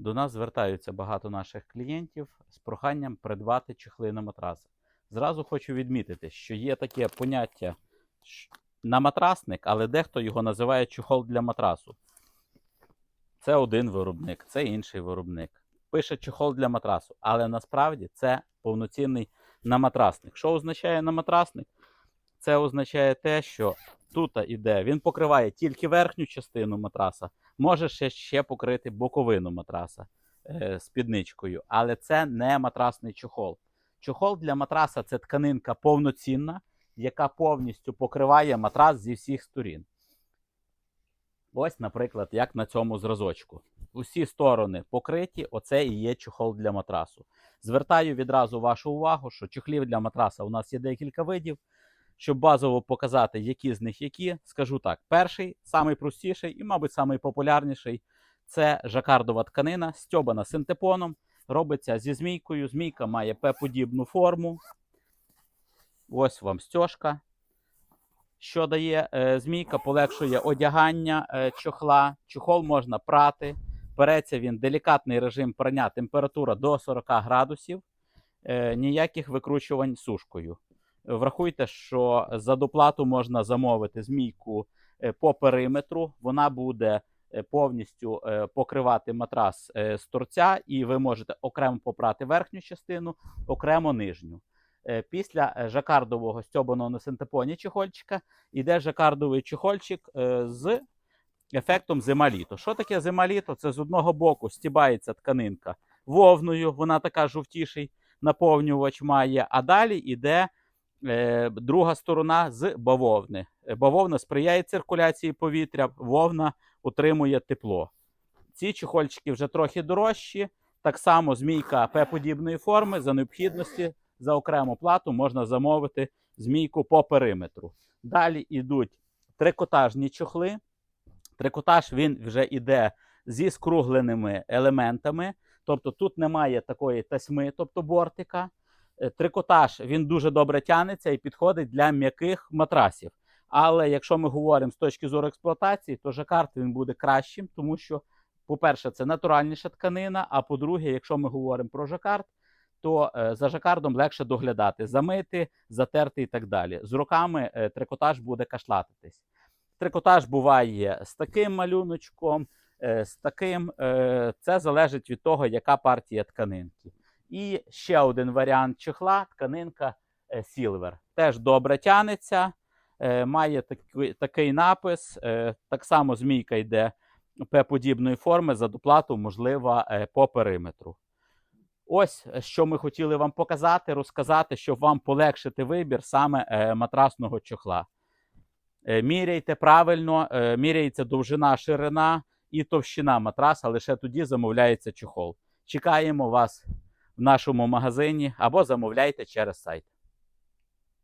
До нас звертаються багато наших клієнтів з проханням придбати чехли на матраси. Зразу хочу відмітити, що є таке поняття на матрасник, але дехто його називає чохол для матрасу. Це один виробник, це інший виробник. Пише чохол для матрасу, але насправді це повноцінний наматрасник. Що означає наматрасник? Це означає те, що тут іде, він покриває тільки верхню частину матраса, може ще, ще покрити боковину матраса е, спідничкою, але це не матрасний чохол. Чохол для матраса це тканинка повноцінна, яка повністю покриває матрас зі всіх сторін. Ось, наприклад, як на цьому зразочку. Усі сторони покриті, оце і є чохол для матрасу. Звертаю відразу вашу увагу, що чохлів для матраса у нас є декілька видів. Щоб базово показати, які з них які, скажу так: перший, самий простіший і, мабуть, самий популярніший це жакардова тканина, стьобана синтепоном, робиться зі змійкою. Змійка має П-подібну форму. Ось вам стяжка. Що дає е, змійка, полегшує одягання е, чохла. Чохол можна прати. Береться він делікатний режим прання, температура до 40 градусів, е, ніяких викручувань сушкою. Врахуйте, що за доплату можна замовити змійку е, по периметру. Вона буде е, повністю е, покривати матрас з торця, і ви можете окремо попрати верхню частину, окремо нижню. Після жакардового стьобаного на синтепоні чехольчика йде жакардовий чехольчик з ефектом зима-літо. Що таке зима-літо? Це з одного боку стібається тканинка вовною, вона така жовтіший наповнювач має, а далі йде друга сторона з бавовни. Е, Бавовна сприяє циркуляції повітря, вовна утримує тепло. Ці чехольчики вже трохи дорожчі. Так само змійка П-подібної форми за необхідності за окрему плату можна замовити змійку по периметру. Далі йдуть трикотажні чохли. Трикотаж він вже йде зі скругленими елементами, тобто тут немає такої тасьми, тобто бортика. Е, Трикотаж він дуже добре тягнеться і підходить для м'яких матрасів. Але якщо ми говоримо з точки зору експлуатації, то жакард він буде кращим, тому що, по-перше, це натуральніша тканина. А по-друге, якщо ми говоримо про жакард, то е, за жакардом легше доглядати, замити, затерти і так далі. З руками е, трикотаж буде кашлатитись. Трикотаж буває з таким малюночком, з таким. Це залежить від того, яка партія тканинки. І ще один варіант чехла тканинка е, Silver. Теж добре тянеться, е, має такий, такий напис. е, Так само змійка йде П-подібної форми, за доплату можлива е, по периметру. Ось що ми хотіли вам показати, розказати, щоб вам полегшити вибір саме матрасного чохла. Міряйте правильно, міряється довжина, ширина і товщина матраса, лише тоді замовляється чохол. Чекаємо вас в нашому магазині або замовляйте через сайт.